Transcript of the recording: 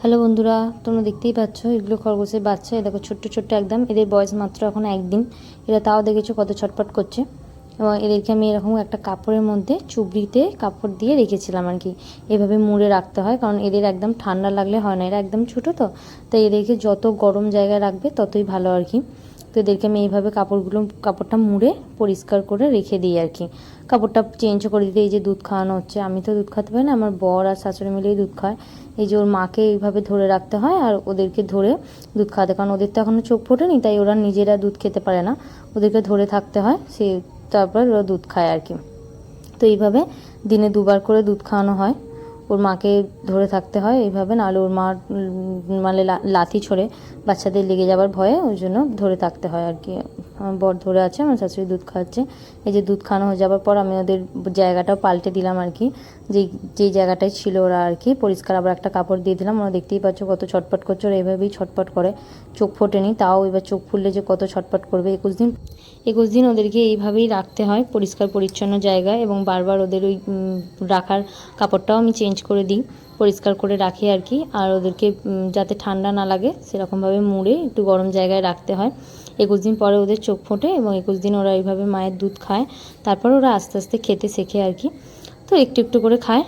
Hello বন্ধুরা, তোমরা দেখতেই পাচ্ছ, এগুলো খরগোশের বাচ্চা। এ দেখো, ছোট্ট ছোট্ট একদম। এদের বয়স মাত্র এখন একদিন। এরা তাও দেখেছ কত ছটপট করছে। এবং এদেরকে আমি এরকম একটা কাপড়ের মধ্যে চুবড়িতে কাপড় দিয়ে রেখেছিলাম আর কি। এভাবে মুড়ে রাখতে হয়, কারণ এদের একদম ঠান্ডা লাগলে হয় না। এরা একদম ছোটো তো, তাই এদেরকে যত গরম জায়গায় রাখবে ততই ভালো আর কি। এদেরকে আমি এইভাবে কাপড়গুলো, কাপড়টা মুড়ে পরিষ্কার করে রেখে দিই আর কি। কাপড়টা চেঞ্জ করে দিতে এই যে দুধ খাওয়ানো হচ্ছে। আমি তো দুধ খাতে পারি না, আমার বর আর শাশুড়ি মিলেই দুধ খায়। এই যে ওর মাকে এইভাবে ধরে রাখতে হয় আর ওদেরকে ধরে দুধ খাওয়াতে। কারণ ওদের তো এখনও চোখ ফোটেনি, তাই ওরা নিজেরা দুধ খেতে পারে না। ওদেরকে ধরে থাকতে হয়, সে তারপর ওরা দুধ খায় আর কি। তো এইভাবে দিনে দুবার করে দুধ খাওয়ানো হয়। ওর মাকে ধরে থাকতে হয় এইভাবে, নাহলে ওর মা মানে লাথি ছড়ে বাচ্চাদের লেগে যাবার ভয়ে ওই জন্য ধরে থাকতে হয় আর কি। আমার বর ধরে আছে, আমার শাশুড়ি দুধ খাওয়াচ্ছে এই যে দুধ খাওয়ানো হয়ে যাওয়ার পর আমি ওদের জায়গাটাও পাল্টে দিলাম আর কি। যেই যেই জায়গাটায় ছিল ওরা আর কি, পরিষ্কার আবার একটা কাপড় দিয়ে দিলাম। ওরা দেখতেই পাচ্ছ কত ছটপট করছে, ওরা এভাবেই ছটপট করে। চোখ ফোটেনি, তাও এবার চোখ ফুললে যে কত ছটপট করবে একুশ দিন। একুশ দিন ওদেরকে এইভাবেই রাখতে হয়, পরিষ্কার, পরিচ্ছন্ন জায়গায় এবং বারবার ওদের ওই রাখার কাপড়টাও আমি চেঞ্জ করে দিই, পরিষ্কার করে রাখি আর কি। আর ওদেরকে যাতে ঠান্ডা না লাগে, সেরকমভাবে মুড়ে একটু গরম জায়গায় রাখতে হয়। একুশ দিন পরে ওদের চোখ ফোটে এবং একুশ দিন ওরা এইভাবে মায়ের দুধ খায়। তারপর ওরা আস্তে আস্তে খেতে শেখে আর কি। তো একটু একটু করে খায়।